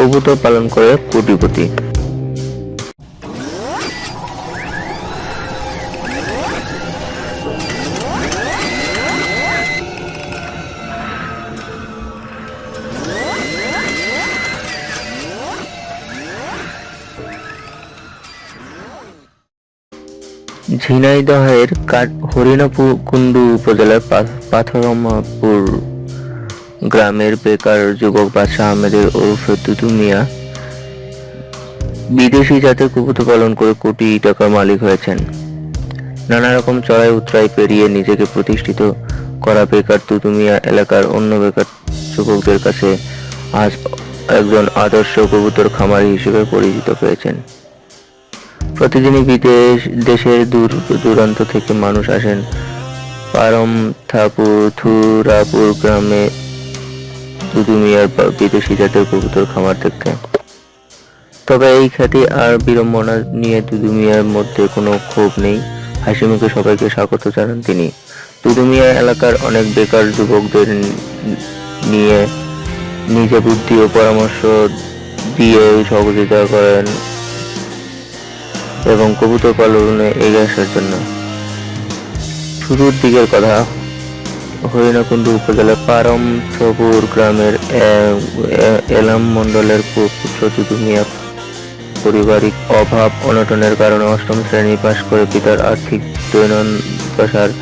কবুতর পালন করে কোটিপতি। ঝিনাইদহের হরিণাপুর কুণ্ডু উপজেলার পাথরমাপুর গ্রামের বেকার যুবক বাদশাহ আহমেদের ওরফে তুতু মিয়া। বিদেশি জাতের কবুতর পালন করে কোটি টাকার মালিক হয়েছেন। নানা রকম চড়াই উতরাই পেরিয়ে নিজেকে প্রতিষ্ঠিত করা বেকার তুতুমিয়া এলাকার অন্য বেকার যুবকদের কাছে আজ একজন আদর্শ কবুতর খামারি হিসেবে পরিচিত পেয়েছেন। প্রতিদিনই বিদেশ, দেশের দূর দূরান্ত থেকে মানুষ আসেন পারম থাপুর, থুরাপুর গ্রামে দুদুমিয়ার বা- বিদেশি জাতের কবুতর খামার দেখতে তবে এই খ্যাতি আর বিড়ম্বনা নিয়ে দুদুমিয়ার মধ্যে কোনো ক্ষোভ নেই। হাসি মুখে সবাইকে স্বাগত জানান তিনি। দুদুমিয়া এলাকার অনেক বেকার যুবকদের নিয়ে নিজে বুদ্ধি ও পরামর্শ দিয়ে সহযোগিতা করেন এবং কবুতর পালনে এগিয়ে আসার জন্য। শুরুর দিকের কথা হরিণাকুণ্ডু উপজেলার পারমথপুর গ্রামের, এ- এ- এলাম মণ্ডলের পু- পুত্র মিয়া পারিবারিক অভাব অনটনের কারণে অষ্টম শ্রেণি পাশ করে পিতার আর্থিক দৈনন্দিন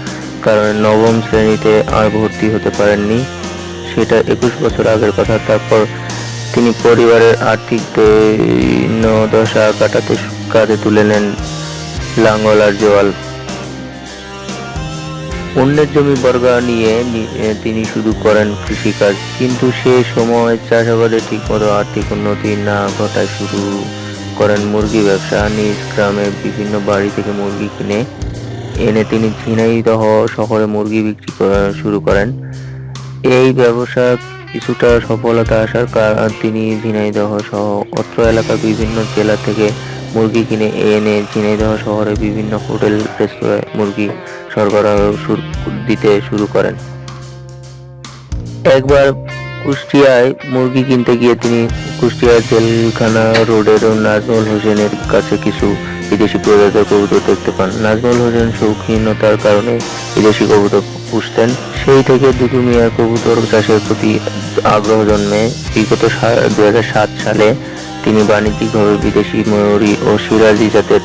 কারণে নবম শ্রেণীতে আর ভর্তি হতে পারেননি। সেটা একুশ বছর আগের কথা। তারপর তিনি পরিবারের আর্থিক দশা কাটাতে কাঁধে তুলে নেন লাঙ্গল আর জোয়াল। অন্যের জমি বর্গা নিয়ে তিনি শুরু করেন কৃষিকাজ, কিন্তু সে সময় চাষাবাদে ঠিকমতো আর্থিক উন্নতি না ঘটায় শুরু করেন মুরগি ব্যবসা। নিজ গ্রামে বিভিন্ন বাড়ি থেকে মুরগি কিনে এনে তিনি ঝিনাইদহ শহরে মুরগি বিক্রি করা শুরু করেন। এই ব্যবসা কিছুটা সফলতা আসার কারণ তিনি ঝিনাইদহ সহ অত্র এলাকার বিভিন্ন জেলা থেকে মুরগি কিনে এনে ঝিনাইদহ শহরে বিভিন্ন হোটেল, রেস্তোরাঁয় মুরগি সরবরাহ দিতে শুরু করেন। একবার কুষ্টিয়ায় মুরগি কিনতে গিয়ে তিনি কুষ্টিয়ার জেলখানা রোডের নাজমুল হোসেনের কাছে কিছু বিদেশি প্রজাতির কবুতর দেখতে পান। নাজমুল হোসেন শৌখিনতার কারণে বিদেশি কবুতর পুষতেন। সেই থেকে দুদু মিয়ার কবুতর চাষের প্রতি আগ্রহ জন্মে। বিগত দুই সাত সালে তিনি বাণিজ্যিকভাবে বিদেশি ময়ূরী ও সিরাজি জাতের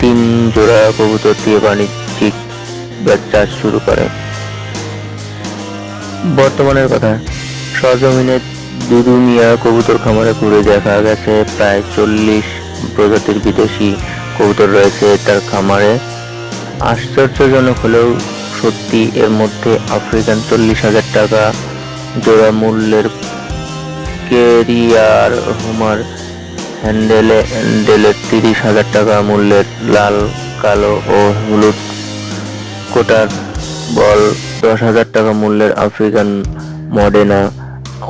তিন জোড়া কবুতর দিয়ে বাণিজ্যিক ব্যাট চাষ শুরু করেন বর্তমানের কথা, সরজমিনে দুদু মিয়া কবুতর খামারে ঘুরে দেখা গেছে প্রায় চল্লিশ প্রজাতির বিদেশি কবুতর রয়েছে তার খামারে। আশ্চর্যজনক হলেও সত্যি এর মধ্যে আফ্রিকান চল্লিশ হাজার টাকা জোড়া মূল্যের কেরিয়ার হুমার হ্যান্ডেলে হ্যান্ডেলের তিরিশ হাজার টাকা মূল্যের লাল, কালো ও হলুদ কোটার বল দশ হাজার টাকা মূল্যের আফ্রিকান মডেনা,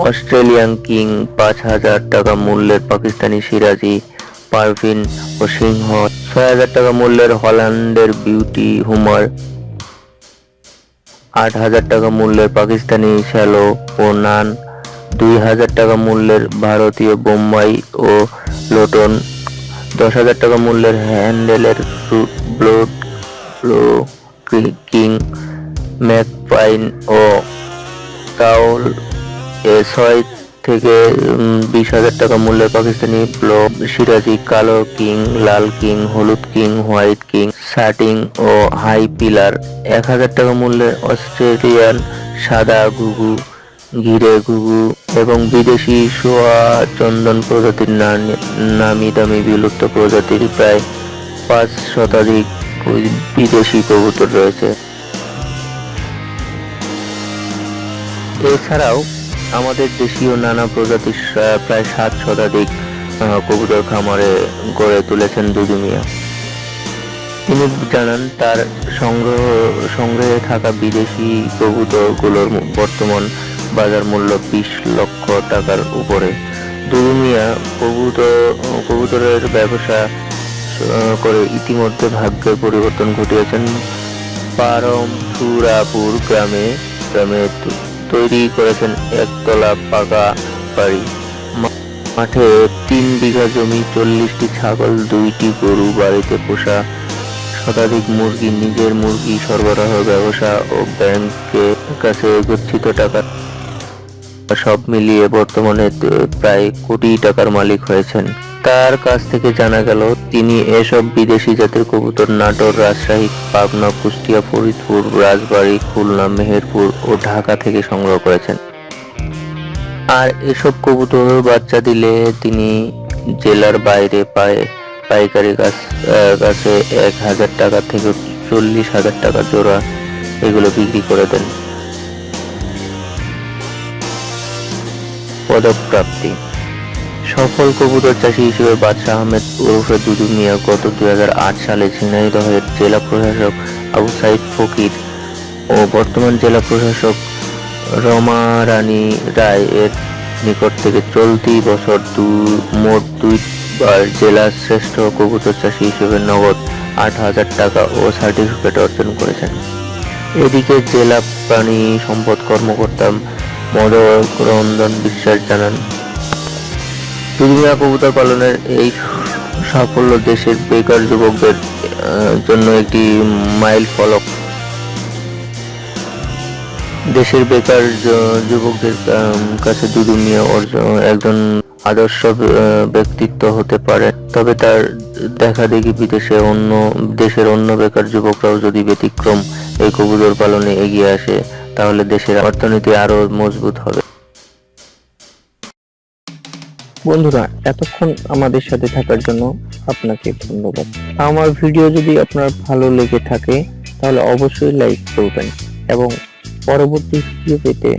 অস্ট্রেলিয়ান কিং পাঁচ হাজার টাকা মূল্যের পাকিস্তানি সিরাজি, পারভিন ও সিংহ, ছয় হাজার টাকা মূল্যের হল্যান্ডের বিউটি হুমার, আট হাজার টাকা মূল্যের পাকিস্তানি শ্যালো ও নান, দুই হাজার টাকা মূল্যের ভারতীয় বোম্বাই ও লোটন, দশ হাজার টাকা মূল্যের হ্যান্ডেলের ব্লোড কিং ম্যাকপাইন ও তাওল এ ছয় থেকে বিশ হাজার টাকা মূল্যের পাকিস্তানি ব্লো সিরাজি, কালো কিং, লাল কিং, হলুদ কিং, হোয়াইট কিং শার্টিং ও হাই পিলার, এক হাজার টাকা মূল্যের অস্ট্রেলিয়ান সাদা ঘুঘু, ঘিরে ঘুঘু এবং বিদেশি সোয়া চন্দন প্রজাতির নামি দামি বিলুপ্ত প্রজাতির প্রায় পাঁচ শতাধিক বিদেশি কবুতর রয়েছে। এছাড়াও আমাদের দেশীয় নানা প্রজাতির প্রায় সাত শতাধিক কবুতর খামারে গড়ে তুলেছেন দুদু মিয়া। তিনি জানান, তার সংগ্রহ, সংগ্রহে থাকা বিদেশি কবুতরগুলোর বর্তমান বাজার মূল্য বিশ লক্ষ টাকার উপরে। দুদু মিয়া কবুতর, কবুতরের ব্যবসা করে ইতিমধ্যে ভাগ্যের পরিবর্তন ঘটিয়েছেন পারমথুরাপুর গ্রামে। গ্রামে তৈরি করেছেন একতলা পাকা বাড়ি। মাঠে তিন বিঘা জমি, চল্লিশটি ছাগল, দুইটি গরু, বাড়িতে পোষা শতাধিক মুরগি, নিজের মুরগি সরবরাহ, ব্যবসা ও ব্যাংকের কাছে গচ্ছিত টাকা সব মিলিয়ে বর্তমানে প্রায় কোটি টাকার মালিক হয়েছেন। তার কাছ থেকে জানা গেল, তিনি এসব বিদেশি জাতের কবুতর নাটোর, রাজশাহী, পাবনা, কুষ্টিয়া, ফরিদপুর, রাজবাড়ী, খুলনা, মেহেরপুর ও ঢাকা থেকে সংগ্রহ করেছেন। আর এসব কবুতর বাচ্চা দিলে তিনি জেলার বাইরে পায় পাইকারি কাছ কাছে এক হাজার টাকা থেকে চল্লিশ হাজার টাকা জোড়া এগুলো বিক্রি করে দেন। পদকপ্রাপ্তি। সফল কবুতর চাষী হিসেবে বাদশাহ আহমেদ ওরফে দুদু মিয়া গত দু হাজার আট সালে ঝিনাইদহের জেলা প্রশাসক আবু সাইদ ফকির ও বর্তমান জেলা প্রশাসক রমা রানী রায় এর নিকট থেকে চলতি বছর দু, মোট দুইবার জেলা শ্রেষ্ঠ কবুতর চাষী হিসেবে নগদ আট হাজার টাকা ও সার্টিফিকেট অর্জন করেছেন। এদিকে জেলা প্রাণী সম্পদ কর্মকর্তা মদক রঞ্জন বিশ্বাস জানান দুনিয়া কবুতর পালনের এই সাফল্য দেশের বেকার যুবকদের জন্য একটি মাইল ফলক। দেশের বেকার যুবকদের কাছে দুদু মিয়া অর্জন, একজন আদর্শ ব্যক্তিত্ব হতে পারে। তবে তার দেখা দেখি বিদেশে অন্য, দেশের অন্য বেকার যুবকরাও যদি ব্যতিক্রম এই কবুতর পালনে এগিয়ে আসে, তাহলে দেশের অর্থনীতি আরও মজবুত হবে। বন্ধুরা, এতক্ষণ আমাদের সাথে থাকার জন্য আপনাকে ধন্যবাদ। আমার ভিডিও যদি আপনার ভালো লেগে থাকে, তাহলে অবশ্যই লাইক করবেন এবং পরবর্তী ভিডিও পেতে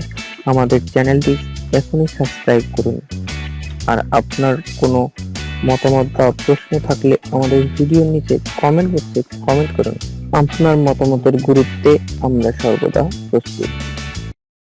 আমাদের চ্যানেলটি এখনই সাবস্ক্রাইব করুন। আর আপনার কোনো মতামত বা প্রশ্ন থাকলে আমাদের ভিডিওর নিচে কমেন্ট বক্সে কমেন্ট করুন। আপনার মতামতের গুরুত্বে আমরা সর্বদা প্রস্তুত।